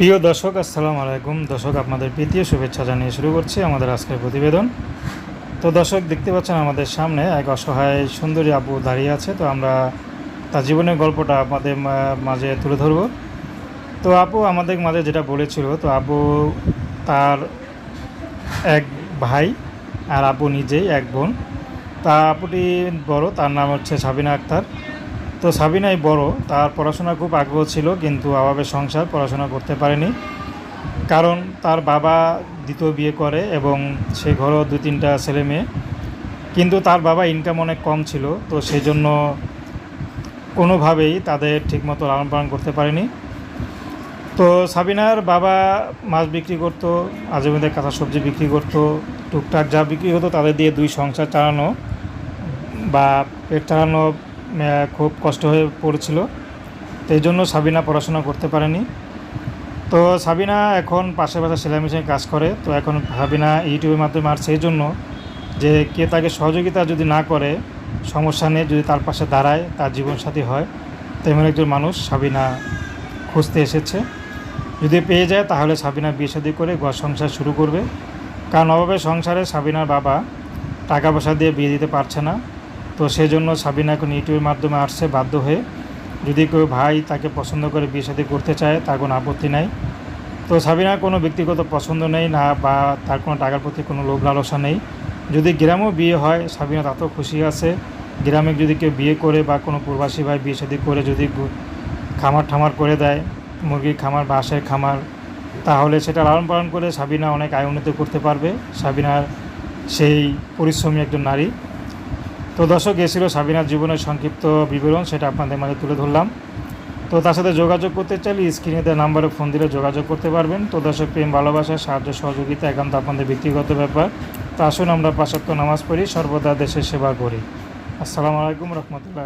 প্রিয় দর্শক, আসসালামু আলাইকুম। দর্শক, আপনাদের প্রীতীয় শুভেচ্ছা জানিয়ে শুরু করছি আমাদের আজকের প্রতিবেদন। তো দর্শক, দেখতে পাচ্ছেন আমাদের সামনে এক অসহায় সুন্দরী আপু দাঁড়িয়ে আছে। তো আমরা তার জীবনের গল্পটা আপনাদের মা- মাঝে তুলে ধরব। তো আপু আমাদের মাঝে যেটা বলেছিল, তো আপু তার এক ভাই আর আপু নিজেই এক বোন। তা আপুটি বড়, তার নাম হচ্ছে সাবিনা আক্তার। তো সাবিনাই বড়, তার পড়াশোনা খুব আগ্রহ ছিল, কিন্তু অভাবে সংসার পড়াশোনা করতে পারেনি। কারণ তার বাবা দ্বিতীয় বিয়ে করে এবং সে ঘরও দু তিনটা ছেলে মেয়ে। কিন্তু তার বাবা ইনকাম অনেক কম ছিল, তো সেই জন্য কোনোভাবেই তাদের ঠিকমতো লালন পালন করতে পারেনি। তো সাবিনার বাবা মাছ বিক্রি করতো মাঝে মধ্যে কাঁচা সবজি বিক্রি করতো, টুকটাক যা বিক্রি হতো তাদের দিয়ে দুই সংসার চালানো বা পেট চালানো খুব কষ্ট হয়ে পড়েছিল। তো এই জন্য সাবিনা পড়াশোনা করতে পারেনি। তো সাবিনা এখন পাশে পাশে সেলাই মেশিনে কাজ করে। তো এখন সাবিনা ইউটিউবের মাধ্যমে, আর সেই জন্য যে কে তাকে সহযোগিতা যদি না করে, সমস্যা নেই, যদি তার পাশে দাঁড়ায়, তার জীবনসাথী হয়, তেমন একজন মানুষ সাবিনা খুঁজতে এসেছে। যদি পেয়ে যায়, তাহলে সাবিনা বিয়ে শাদী করে ঘর সংসার শুরু করবে। কারণ অভাবে সংসারে সাবিনার বাবা টাকা পয়সা দিয়ে বিয়ে দিতে পারছে না। তো সেই জন্য সাবিনা এখন ইউটিউবের মাধ্যমে আসছে, বাধ্য হয়ে। যদি কেউ ভাই তাকে পছন্দ করে বিয়ে শাদী করতে চায়, তার কোনো আপত্তি নাই। তো সাবিনার কোনো ব্যক্তিগত পছন্দ নেই না, বা তার কোনো টাকার প্রতি কোনো লোভ লালসা নেই। যদি গ্রামেও বিয়ে হয়, সাবিনা তাতেও খুশি আছে। গ্রামে যদি কেউ বিয়ে করে বা কোনো প্রবাসী ভাই বিয়ে শাদী করে যদি খামার ঠামার করে দেয়, মুরগির খামার বাঁশের খামার, তাহলে সেটা লালন পালন করে সাবিনা অনেক আয় উন্নতি করতে পারবে। সাবিনার সেই পরিশ্রমী একজন নারী। তো দর্শক, এ ছিল সাবিনার জীবনের সংক্ষিপ্ত বিবরণ, সেটা আপনাদের মাঝে তুলে ধরলাম। তো তার সাথে যোগাযোগ করতে চাইলে স্ক্রিনে দেওয়া নাম্বারে ফোন দিলে যোগাযোগ করতে পারবেন। তো দর্শক, প্রেম, ভালোবাসা, সাহায্য, সহযোগিতা একান্ত আপনাদের ব্যক্তিগত ব্যাপার। তো আসুন আমরা পাশাত্য নামাজ পড়ি, সর্বদা দেশের সেবা করি। আসসালামু আলাইকুম রহমতুল্লাহ